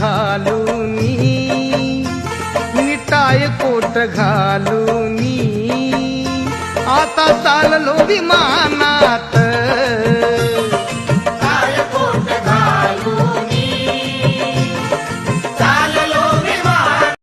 घालूनी निटाय coat घालूनी. आता चाललो विमानात.